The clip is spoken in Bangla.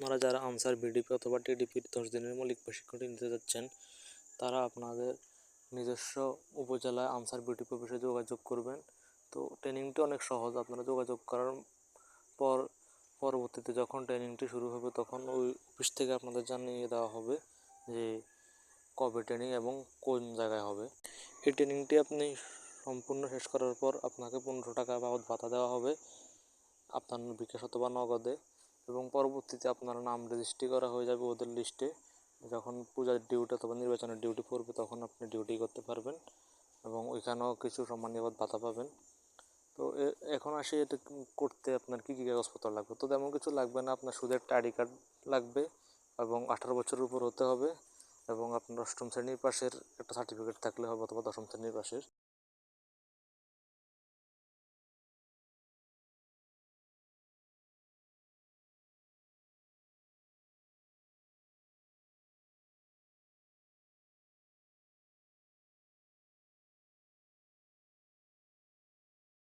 আপনারা যারা আনসার, বিডিপি অথবা টিডিপির দশ দিনের মৌলিক প্রশিক্ষণটি নিতে যাচ্ছেন, তারা আপনাদের নিজস্ব উপজেলায় আনসার, বিডিপি অফিসে যোগাযোগ করবেন। তো ট্রেনিংটি অনেক সহজ, আপনারা যোগাযোগ করার পর, পরবর্তীতে যখন ট্রেনিংটি শুরু হবে, তখন ওই অফিস থেকে আপনাদের জানিয়ে দেওয়া হবে যে কবে ট্রেনিং এবং কোন জায়গায় হবে। এই ট্রেনিংটি আপনি সম্পূর্ণ শেষ করার পর আপনাকে পনেরোশো টাকা বাবদ ভাতা দেওয়া হবে। আপনার বিকাশ অথবা নগদে। এবং পরবর্তীতে আপনার নাম রেজিস্ট্রি করা হয়ে যাবে ওদের লিস্টে যখন পূজার ডিউটি অথবা নির্বাচনের ডিউটি পড়বে, তখন আপনি ডিউটি করতে পারবেন এবং ওইখানেও কিছু সম্মানীয় ভাতা পাবেন। তো এখন আসি এটা করতে আপনার কী কী কাগজপত্র লাগবে? তো তেমন কিছু লাগবে না, আপনার শুধু একটা আইডি কার্ড লাগবে এবং আঠারো বছরের উপর হতে হবে এবং আপনার অষ্টম শ্রেণির পাশের একটা সার্টিফিকেট থাকলে হবে অথবা দশম শ্রেণির পাশের।